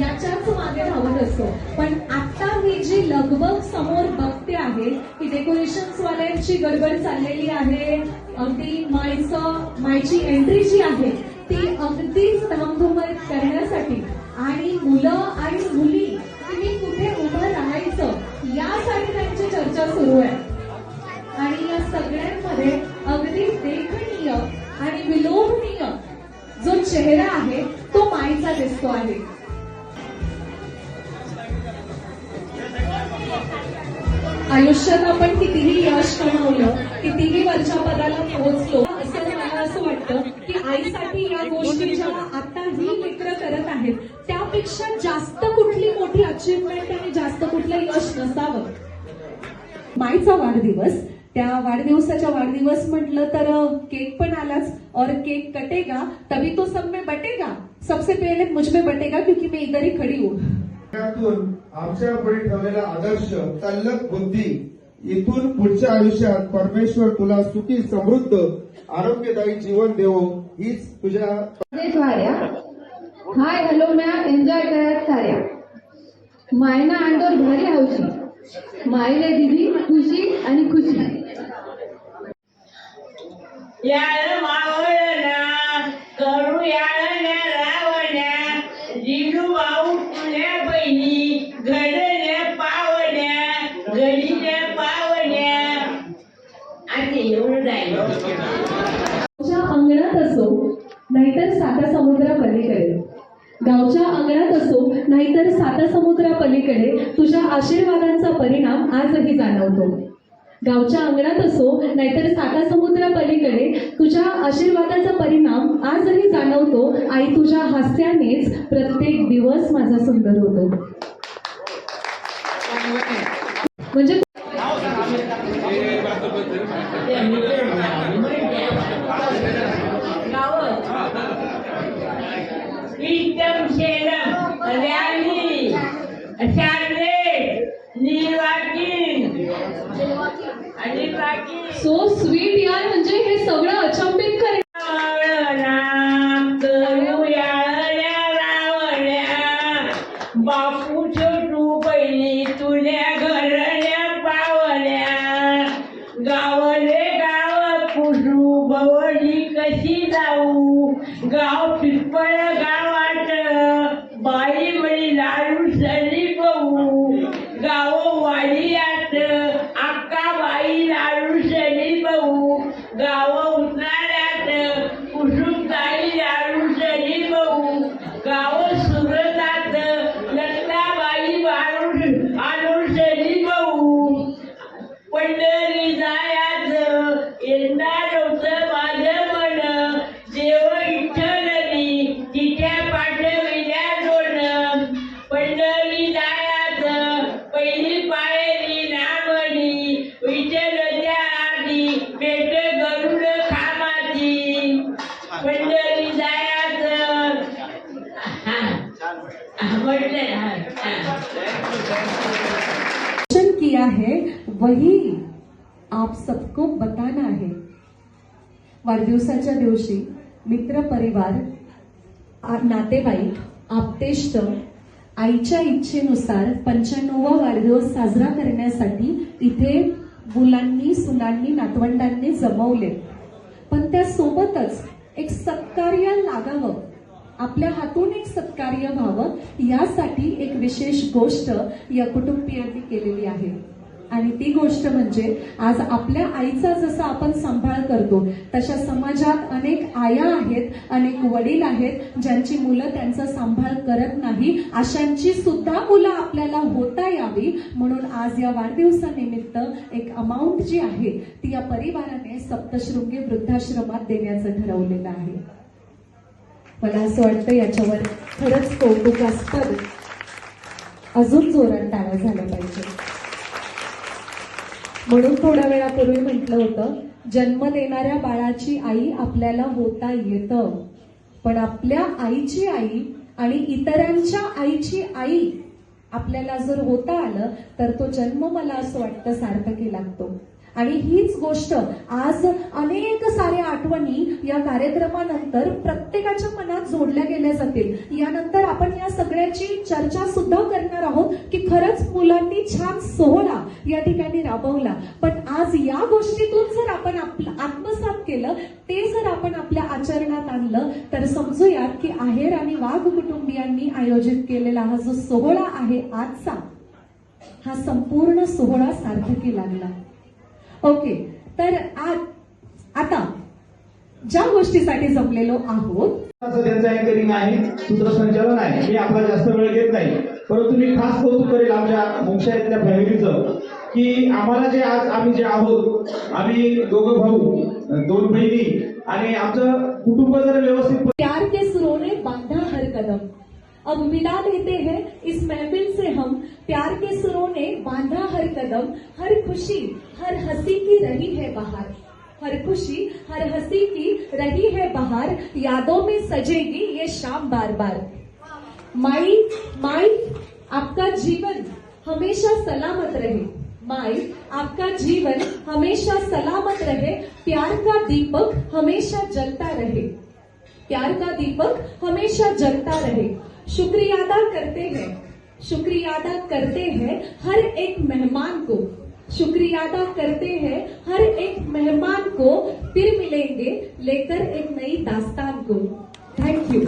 याच्याच मागे धावत असतो. पण आता मी जी लगबग समोर बघते आहे की डेकोरेशन वाल्यांची गडबड चाललेली आहे अगदी मायचं मायची एंट्री जी आहे ती अगदीच धामधुमत करण्यासाठी आणि मुलं आणि मुली तुम्ही कुठे उभं राहायचं यासाठी त्यांची चर्चा सुरू आहे. आणि या सगळ्यांमध्ये अगदी देखणीय आणि विलोभनीय जो चेहरा आहे तो माईचा दिसतो आहे. आयुष्यात आपण कितीही यश कमवलं कितीही वरच्या पदाला पोहोचलो असं मला असं वाटतं की आईसाठी या गोष्टी जेव्हा आता ही मित्र करत आहेत त्यापेक्षा जास्त कुठली मोठी अचीवमेंट आणि जास्त कुठलं यश नसावं. माईचा वाढदिवस त्या वाढदिवसाच्या वाढदिवस म्हटलं तर केक पण आलाच. और केक कटेगा तभी तो सब में बटेगा. सबसे पहिले मुझ में बटेगा क्योंकि मैं इधर ही खड़ी हूँ. त्यातून आमच्या पुढे ठेवलेला आदर्श तल्लक बुद्धी इथून पुढच्या आयुष्यात परमेश्वर तुला सुखी समृद्ध आरोग्यदायी जीवन देवो हीच तुझ्या हाय हॅलो मॅम एन्जॉय करत साऱ्या. मायना अंडोर भारी हौशी. मायले दिदी खुशी आणि खुशी. याळ आणि एवढं गावच्या अंगणात असो नाहीतर साता समुद्रा पलीकडे गावच्या अंगणात असो नाहीतर साता समुद्रा पलीकडे तुझ्या आशीर्वादांचा परिणाम आजही जाणवतो. गावच्या अंगणात असो नाहीतर साता समुद्रा पलीकडे तुझ्या आशीर्वादाचा परिणाम आजही जाणवतो. आई तुझ्या हास्यानेच प्रत्येक दिवस माझा सुंदर होतो. म्हणजे रॅली आणि बाकी सो स्वीट यार म्हणजे हे सगळं अचंबित पुसू कशी जाऊ? गाव पिपळ गावात बाई म्हटलं किया है वही आप सबको बताना है। वाढदिवसाच्या दिवशी मित्र परिवार नातेवाईक आपतेष्ट आईच्या इच्छेनुसार पंच्याण्णवा वाढदिवस साजरा करण्यासाठी इथे मुलांनी सुनांनी नातवंडांनी जमवले. पण त्यासोबतच एक सत्कार्य लागावं. आपल्या हातून एक सत्कार्य व्हावं यासाठी एक विशेष गोष्ट या कुटुंबियांनी केलेली आहे. आणि ती गोष्ट म्हणजे आज आपल्या आईचा जसा आपण सांभाळ करतो तशा समाजात अनेक आया आहेत अनेक वडील आहेत ज्यांची मुलं त्यांचा सांभाळ करत नाही अशांची सुद्धा मुलं आपल्याला होता यावी. म्हणून आज या वाढदिवसानिमित्त एक अमाऊंट जी आहे ती या परिवाराने सप्तशृंगी वृद्धाश्रमात देण्याचं ठरवलेलं आहे. मला असं वाटतं याच्यावर खरंच कौतुकास्पद अजून जोरात टाळा झाला पाहिजे. म्हणून थोड्या वेळापूर्वी म्हटलं होतं जन्म देणाऱ्या बाळाची आई आपल्याला होता येतं. पण आपल्या आईची आई आणि इतरांच्या आईची आई आपल्याला जर होता आलं तर तो जन्म मला असं वाटतं सार्थकी लागतो. आणि हीच गोष्ट आज अनेक साऱ्या आठवणी या कार्यक्रमानंतर प्रत्येकाच्या मनात जोडल्या गेल्या जातील. यानंतर आपण या सगळ्याची चर्चा सुद्धा करणार आहोत की खरंच मुलांनी छान सोहळा या ठिकाणी राबवला. पण आज या गोष्टीतून जर आपण आपलं आत्मसात केलं ते जर आपण आपल्या आचरणात आणलं तर समजूयात की आहेर आणि वाघ कुटुंबियांनी आयोजित केलेला हा जो सोहळा आहे आजचा हा संपूर्ण सोहळा सार्थकी लागला. ओके. तर आता ज्या गोष्टीसाठी जमलेलो आहोत त्यांचं आहे सूत्रसंचालन आहे. मी आपला जास्त वेळ घेत नाही. परंतु मी खास कौतुक करेल आमच्या मुंगशाळेतल्या फॅमिलीचं की आम्हाला जे आज आम्ही जे आहोत आम्ही दोघं भाऊ दोन बहिणी आणि आमचं कुटुंब जर व्यवस्थित प्यार के सुरों ने बांधा हर कदम. अब मिला लेते हैं इस महफिल से हम प्यार के सुरों ने बांधा हर कदम, हर खुशी, हर हँसी की रही है बहार। हर खुशी, हर हँसी की रही है बहार, यादों में सजेगी ये शाम बार बार माई माई, आपका जीवन हमेशा सलामत रहे। माई, आपका जीवन हमेशा सलामत रहे। प्यार का दीपक हमेशा जलता रहे। प्यार का दीपक हमेशा जलता रहे। शुक्रिया अदा करते हैं। शुक्रिया अदा करते हैं हर एक मेहमान को। शुक्रिया अदा करते हैं हर एक मेहमान को। फिर मिलेंगे लेकर एक नई दास्तान को। Thank you